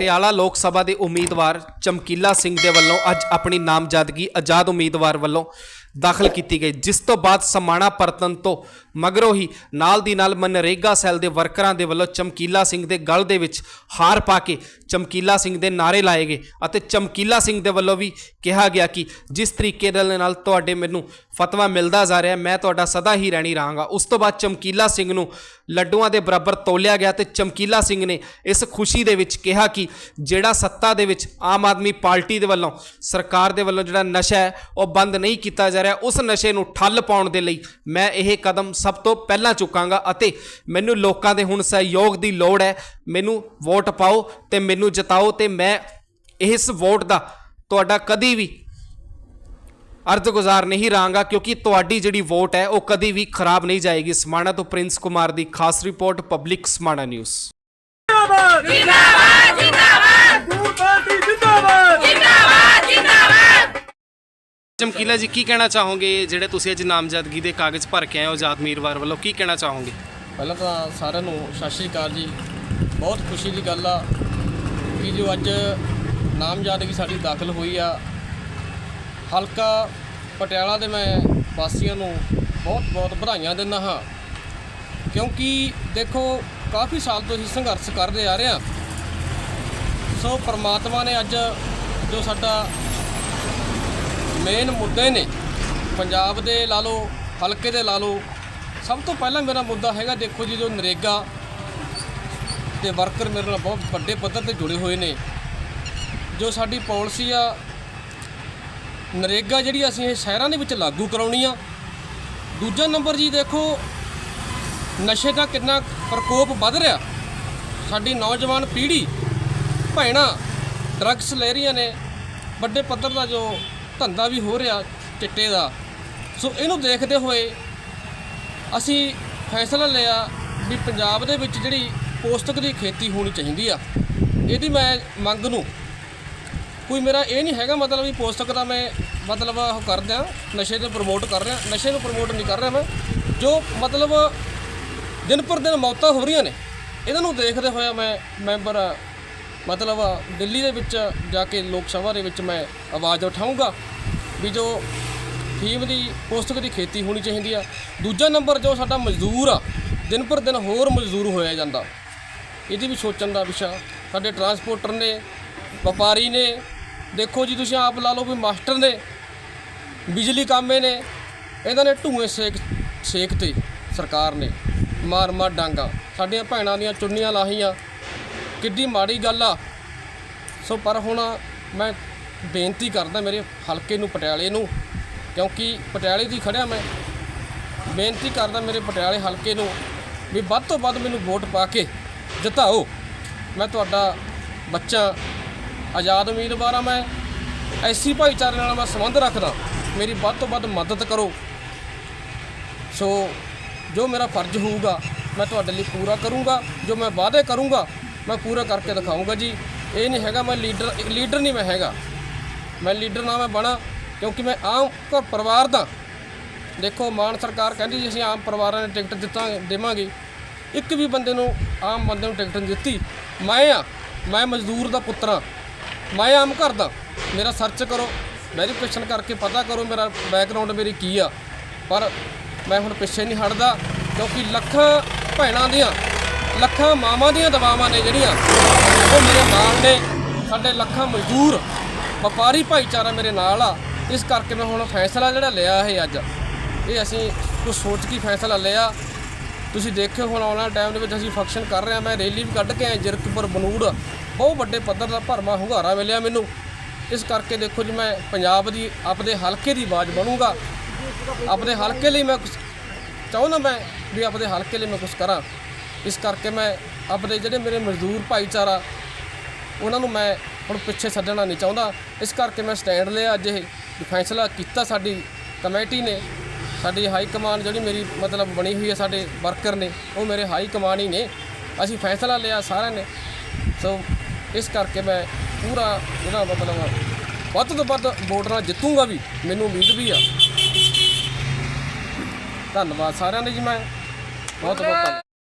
ਪਟਿਆਲਾ ਲੋਕ ਸਭਾ ਦੇ ਉਮੀਦਵਾਰ ਚਮਕੀਲਾ ਸਿੰਘ ਦੇ ਵੱਲੋਂ ਅੱਜ ਆਪਣੀ ਨਾਮਜ਼ਦਗੀ ਆਜ਼ਾਦ ਉਮੀਦਵਾਰ ਵੱਲੋਂ ਦਾਖਲ ਕੀਤੀ ਗਈ, ਜਿਸ ਤੋਂ ਬਾਅਦ ਸਮਾਣਾ ਪਰਤਨ ਤੋਂ ਮਗਰੋਂ ਹੀ ਨਾਲ ਦੀ ਨਾਲ ਮਨਰੇਗਾ ਸੈੱਲ ਦੇ ਵਰਕਰਾਂ ਦੇ ਵੱਲੋਂ ਚਮਕੀਲਾ ਸਿੰਘ ਦੇ ਗਲ ਦੇ ਵਿੱਚ ਹਾਰ ਪਾ ਕੇ ਚਮਕੀਲਾ ਸਿੰਘ ਦੇ ਨਾਰੇ ਲਾਏ ਗਏ ਅਤੇ ਚਮਕੀਲਾ ਸਿੰਘ ਦੇ ਵੱਲੋਂ ਵੀ ਕਿਹਾ ਗਿਆ ਕਿ ਜਿਸ ਤਰੀਕੇ ਦੇ ਨਾਲ ਤੁਹਾਡੇ ਮੈਨੂੰ ਫਤਵਾ ਮਿਲਦਾ ਜਾ ਰਿਹਾ, ਮੈਂ ਤੁਹਾਡਾ ਸਦਾ ਹੀ ਰਹਿਣੀ ਰਹਾਂਗਾ। ਉਸ ਤੋਂ ਬਾਅਦ ਚਮਕੀਲਾ ਸਿੰਘ ਨੂੰ ਲੱਡੂਆਂ ਦੇ ਬਰਾਬਰ ਤੋਲਿਆ ਗਿਆ ਤੇ ਚਮਕੀਲਾ ਸਿੰਘ ਨੇ ਇਸ ਖੁਸ਼ੀ ਦੇ ਵਿੱਚ ਕਿਹਾ ਕਿ ਜਿਹੜਾ ਸੱਤਾ ਦੇ ਵਿੱਚ ਆਮ ਆਦਮੀ ਪਾਰਟੀ ਦੇ ਵੱਲੋਂ, ਸਰਕਾਰ ਦੇ ਵੱਲੋਂ ਜਿਹੜਾ ਨਸ਼ਾ ਹੈ, ਉਹ ਬੰਦ ਨਹੀਂ ਕੀਤਾ ਜਾ ਰਿਹਾ। ਉਸ ਨਸ਼ੇ ਨੂੰ ਠੱਲ ਪਾਉਣ ਦੇ ਲਈ ਮੈਂ ਇਹ ਕਦਮ ਸਭ ਤੋਂ ਪਹਿਲਾਂ ਚੁੱਕਾਂਗਾ ਅਤੇ ਮੈਨੂੰ ਲੋਕਾਂ ਦੇ ਹੁਣ ਸਹਿਯੋਗ ਦੀ ਲੋੜ ਹੈ। ਮੈਨੂੰ ਵੋਟ ਪਾਓ ਤੇ ਮੈਨੂੰ ਜਿਤਾਓ ਤੇ ਮੈਂ ਇਸ ਵੋਟ ਦਾ ਤੁਹਾਡਾ ਕਦੀ ਵੀ ਅਰਜ਼ਗੁਜ਼ਾਰ ਨਹੀਂ ਰਹਾਂਗਾ ਕਿਉਂਕਿ ਤੁਹਾਡੀ ਜਿਹੜੀ ਵੋਟ ਹੈ, ਉਹ ਕਦੀ ਵੀ ਖਰਾਬ ਨਹੀਂ ਜਾਏਗੀ। ਸਮਾਣਾ ਤੋਂ ਪ੍ਰਿੰਸ ਕੁਮਾਰ ਦੀ ਖਾਸ ਰਿਪੋਰਟ, ਪਬਲਿਕ ਸਮਾਣਾ ਨਿਊਜ਼। ਜਿੰਦਾਬਾਦ! ਪਹਿਲਾਂ ਜੀ, ਕੀ ਕਹਿਣਾ ਚਾਹੋਗੇ? ਜਿਹੜੇ ਤੁਸੀਂ ਅੱਜ ਨਾਮਜ਼ਦਗੀ ਦੇ ਕਾਗਜ਼ ਭਰ ਕੇ ਆਏ ਹੋ ਆਜ਼ਾਦ ਉਮੀਦਵਾਰ ਵੱਲੋਂ, ਕੀ ਕਹਿਣਾ ਚਾਹੋਗੇ? ਪਹਿਲਾਂ ਤਾਂ ਸਾਰਿਆਂ ਨੂੰ ਸਤਿ ਸ਼੍ਰੀ ਅਕਾਲ ਜੀ। ਬਹੁਤ ਖੁਸ਼ੀ ਦੀ ਗੱਲ ਆ ਕਿ ਜੋ ਅੱਜ ਨਾਮਜ਼ਦਗੀ ਸਾਡੀ ਦਾਖਲ ਹੋਈ ਆ, ਹਲਕਾ ਪਟਿਆਲਾ ਦੇ ਮੈਂ ਵਾਸੀਆਂ ਨੂੰ ਬਹੁਤ ਬਹੁਤ ਵਧਾਈਆਂ ਦਿੰਦਾ ਹਾਂ। ਕਿਉਂਕਿ ਦੇਖੋ, ਕਾਫੀ ਸਾਲ ਤੋਂ ਅਸੀਂ ਸੰਘਰਸ਼ ਕਰਦੇ ਆ ਰਹੇ ਹਾਂ। ਸੋ ਪ੍ਰਮਾਤਮਾ ਨੇ ਅੱਜ ਜੋ ਸਾਡਾ ਮੇਨ ਮੁੱਦੇ ਨੇ। ਪੰਜਾਬ ਦੇ ਲਾ ਲਓ, ਹਲਕੇ ਦੇ ਲਾ ਲਓ, ਸਭ ਤੋਂ ਪਹਿਲਾਂ ਮੇਰਾ ਮੁੱਦਾ ਹੈਗਾ ਦੇਖੋ ਜੀ ਜੋ ਨਰੇਗਾ ਤੇ ਵਰਕਰ ਮੇਰੇ ਨਾਲ ਬਹੁਤ ਵੱਡੇ ਪੱਧਰ ਤੇ ਜੁੜੇ ਹੋਏ ਨੇ। ਜੋ ਸਾਡੀ ਪਾਲਿਸੀ ਆ, ਨਰੇਗਾ ਜਿਹੜੀ ਅਸੀਂ ਇਹ ਸ਼ਹਿਰਾਂ ਦੇ ਵਿੱਚ ਲਾਗੂ ਕਰਾਉਣੀ ਆ। ਦੂਜਾ ਨੰਬਰ ਜੀ ਦੇਖੋ, ਨਸ਼ੇ ਦਾ ਕਿੰਨਾ ਪ੍ਰਕੋਪ ਵੱਧ ਰਿਹਾ। ਸਾਡੀ ਨੌਜਵਾਨ ਪੀੜ੍ਹੀ, ਭੈਣਾਂ ਡਰੱਗਸ ਲੈ ਰਹੀਆਂ ਨੇ। ਵੱਡੇ ਪੱਧਰ ਦਾ ਜੋ ਧੰਦਾ ਵੀ ਹੋ ਰਿਹਾ ਚਿੱਟੇ ਦਾ। ਸੋ ਇਹਨੂੰ ਦੇਖਦੇ ਹੋਏ ਅਸੀਂ ਫੈਸਲਾ ਲਿਆ ਵੀ ਪੰਜਾਬ ਦੇ ਵਿੱਚ ਜਿਹੜੀ ਪੋਸਤਕ ਦੀ ਖੇਤੀ ਹੋਣੀ ਚਾਹੀਦੀ ਆ, ਇਹਦੀ ਮੈਂ ਮੰਗ ਨੂੰ। ਕੋਈ ਮੇਰਾ ਇਹ ਨਹੀਂ ਹੈਗਾ ਮਤਲਬ ਵੀ ਪੋਸਤਕ ਦਾ ਮੈਂ ਮਤਲਬ ਉਹ ਕਰਦਿਆਂ ਨਸ਼ੇ ਨੂੰ ਪ੍ਰਮੋਟ ਕਰ ਰਿਹਾ, ਨਸ਼ੇ ਨੂੰ ਪ੍ਰਮੋਟ ਨਹੀਂ ਕਰ ਰਿਹਾ ਮੈਂ। ਜੋ ਮਤਲਬ ਦਿਨ ਪਰ ਦਿਨ ਮੌਤਾਂ ਹੋ ਰਹੀਆਂ ਨੇ, ਇਹਨਾਂ ਨੂੰ ਦੇਖਦੇ ਹੋਇਆ ਮੈਂ ਮੈਂਬਰ ਮਤਲਬ ਦਿੱਲੀ ਦੇ ਵਿੱਚ ਜਾ ਕੇ ਲੋਕ ਸਭਾ ਦੇ ਵਿੱਚ ਮੈਂ ਆਵਾਜ਼ ਉਠਾਊਂਗਾ ਵੀ ਜੋ ਫੀਮ ਦੀ ਪੋਸਤਕ ਦੀ ਖੇਤੀ ਹੋਣੀ ਚਾਹੀਦੀ ਆ, ਦੂਜਾ ਨੰਬਰ ਜੋ ਸਾਡਾ ਮਜ਼ਦੂਰ ਆ, ਦਿਨ ਪਰ ਦਿਨ ਹੋਰ ਮਜ਼ਦੂਰ ਹੋਇਆ ਜਾਂਦਾ। ਇਹਦੀ ਵੀ ਸੋਚਣ ਦਾ ਵਿਸ਼ਾ, ਸਾਡੇ ਟਰਾਂਸਪੋਰਟਰ ਨੇ, ਵਪਾਰੀ ਨੇ, ਦੇਖੋ ਜੀ ਤੁਸੀਂ ਆਪ ਲਾ ਲਓ ਵੀ ਮਾਸਟਰ ਨੇ, ਬਿਜਲੀ ਕਾਮੇ ਨੇ, ਇਹਨਾਂ ਨੇ ਧੂਏ ਸੇਕ ਸੇਕ ਤੇ ਸਰਕਾਰ ਨੇ ਮਾਰ ਮਾਰ ਡਾਂਗਾ। ਸਾਡੀਆਂ ਭੈਣਾਂ ਦੀਆਂ ਚੁੰਨੀਆਂ ਲਾਹੀਆਂ ਕਿੱਡੀ ਮਾੜੀ ਗੱਲ ਆ। ਸੋ ਪਰ ਹੁਣ ਮੈਂ ਬੇਨਤੀ ਕਰਦਾ ਮੇਰੇ ਹਲਕੇ ਨੂੰ, ਪਟਿਆਲੇ ਨੂੰ, ਕਿਉਂਕਿ ਪਟਿਆਲੇ ਦੀ ਖੜਿਆ ਮੈਂ। ਬੇਨਤੀ ਕਰਦਾ ਮੇਰੇ ਪਟਿਆਲੇ ਹਲਕੇ ਨੂੰ ਵੀ ਵੱਧ ਤੋਂ ਵੱਧ ਮੈਨੂੰ ਵੋਟ ਪਾ ਕੇ ਜਿਤਾਓ। ਮੈਂ ਤੁਹਾਡਾ ਬੱਚਾ, ਆਜ਼ਾਦ ਉਮੀਦਵਾਰ ਆ ਮੈਂ। ਐਸੀ ਭਾਈਚਾਰੇ ਨਾਲ ਮੈਂ ਸੰਬੰਧ ਰੱਖਦਾ। ਮੇਰੀ ਵੱਧ ਤੋਂ ਵੱਧ ਮਦਦ ਕਰੋ। ਸੋ ਜੋ ਮੇਰਾ ਫਰਜ਼ ਹੋਊਗਾ, ਮੈਂ ਤੁਹਾਡੇ ਲਈ ਪੂਰਾ ਕਰੂੰਗਾ। ਜੋ ਮੈਂ ਵਾਅਦੇ ਕਰੂੰਗਾ ਮੈਂ ਪੂਰਾ ਕਰਕੇ ਦਿਖਾਊਂਗਾ ਜੀ। ਇਹ ਨਹੀਂ ਹੈਗਾ ਮੈਂ ਲੀਡਰ ਇੱਕ ਲੀਡਰ ਨਹੀਂ ਮੈਂ ਹੈਗਾ। ਮੈਂ ਲੀਡਰ ਨਾ ਮੈਂ ਬਣਾ, ਕਿਉਂਕਿ ਮੈਂ ਆਮ ਘਰ ਪਰਿਵਾਰ ਦਾ। ਦੇਖੋ, ਮਾਨ ਸਰਕਾਰ ਕਹਿੰਦੀ ਜੀ, ਅਸੀਂ ਆਮ ਪਰਿਵਾਰਾਂ ਨੇ ਟਿਕਟ ਦਿੱਤਾ, ਦੇਵਾਂਗੇ। ਇੱਕ ਵੀ ਬੰਦੇ ਨੂੰ, ਆਮ ਬੰਦੇ ਨੂੰ ਟਿਕਟ ਨਹੀਂ ਦਿੱਤੀ। ਮੈਂ ਆ, ਮੈਂ ਮਜ਼ਦੂਰ ਦਾ ਪੁੱਤਰ ਆ। ਮੈਂ ਆਮ ਘਰ ਦਾ। ਮੇਰਾ ਸਰਚ ਕਰੋ ਵੈਰੀਫਿਕੇਸ਼ਨ ਕਰਕੇ ਪਤਾ ਕਰੋ ਮੇਰਾ ਬੈਕਗ੍ਰਾਉਂਡ ਮੇਰੀ ਕੀ ਆ। ਪਰ ਮੈਂ ਹੁਣ ਪਿੱਛੇ ਨਹੀਂ ਹਟਦਾ, ਕਿਉਂਕਿ ਲੱਖਾਂ ਭੈਣਾਂ ਦੀਆਂ ਲੱਖਾਂ ਮਾਵਾਂ ਦੀਆਂ ਦਵਾਵਾਂ ਨੇ ਜਿਹੜੀਆਂ ਉਹ ਮੇਰੇ ਨਾਲ ਨੇ, ਸਾਡੇ ਲੱਖਾਂ ਮਜ਼ਦੂਰ, ਵਪਾਰੀ ਭਾਈਚਾਰਾ ਮੇਰੇ ਨਾਲ ਆ। ਇਸ ਕਰਕੇ ਮੈਂ ਹੁਣ ਫੈਸਲਾ ਜਿਹੜਾ ਲਿਆ ਇਹ ਅੱਜ। ਇਹ ਅਸੀਂ ਕੁਝ ਸੋਚ ਕੇ ਫੈਸਲਾ ਲਿਆ। ਤੁਸੀਂ ਦੇਖਿਓ ਹੁਣ ਆਉਣ ਵਾਲੇ ਟਾਈਮ ਦੇ ਵਿੱਚ ਅਸੀਂ ਫੰਕਸ਼ਨ ਕਰ ਰਹੇ ਹਾਂ। ਮੈਂ ਰੈਲੀ ਵੀ ਕੱਢ ਕੇ ਆਇਆ, ਜਰਕਪੁਰ, ਬਨੂੜ। ਬਹੁਤ ਵੱਡੇ ਪੱਧਰ ਦਾ ਭਰਮਾ ਹੁੰਗਾਰਾ ਮਿਲਿਆ ਮੈਨੂੰ। ਇਸ ਕਰਕੇ ਦੇਖੋ ਜੀ, ਮੈਂ ਪੰਜਾਬ ਦੀ, ਆਪਦੇ ਹਲਕੇ ਦੀ ਆਵਾਜ਼ ਬਣੂੰਗਾ। ਆਪਣੇ ਹਲਕੇ ਲਈ ਮੈਂ ਕੁਛ ਚਾਹੁੰਦਾ ਮੈਂ ਵੀ ਆਪਣੇ ਹਲਕੇ ਲਈ ਮੈਂ ਕੁਝ ਕਰਾਂ। ਇਸ ਕਰਕੇ ਮੈਂ ਆਪਣੇ ਜਿਹੜੇ ਮੇਰੇ ਮਜ਼ਦੂਰ ਭਾਈਚਾਰਾ, ਉਹਨਾਂ ਨੂੰ ਮੈਂ ਹੁਣ ਪਿੱਛੇ ਛੱਡਣਾ ਨਹੀਂ ਚਾਹੁੰਦਾ। ਇਸ ਕਰਕੇ ਮੈਂ ਸਟੈਂਡ ਲਿਆ ਅੱਜ ਇਹ ਫੈਸਲਾ ਕੀਤਾ ਸਾਡੀ ਕਮੇਟੀ ਨੇ। ਸਾਡੀ ਹਾਈ ਕਮਾਨ ਜਿਹੜੀ ਮੇਰੀ ਮਤਲਬ ਬਣੀ ਹੋਈ ਹੈ, ਸਾਡੇ ਵਰਕਰ ਨੇ, ਉਹ ਮੇਰੇ ਹਾਈ ਕਮਾਨ ਹੀ ਨੇ। ਅਸੀਂ ਫੈਸਲਾ ਲਿਆ ਸਾਰਿਆਂ ਨੇ। ਸੋ ਇਸ ਕਰਕੇ ਮੈਂ ਪੂਰਾ ਜਿਹੜਾ ਮਤਲਬ ਵੱਧ ਤੋਂ ਵੱਧ ਵੋਟ ਨਾਲ ਜਿੱਤੂੰਗਾ ਵੀ, ਮੈਨੂੰ ਉਮੀਦ ਵੀ ਆ। ਧੰਨਵਾਦ ਸਾਰਿਆਂ ਦੇ ਜੀ ਮੈਂ। ਬਹੁਤ ਬਹੁਤ ਧੰਨਵਾਦ।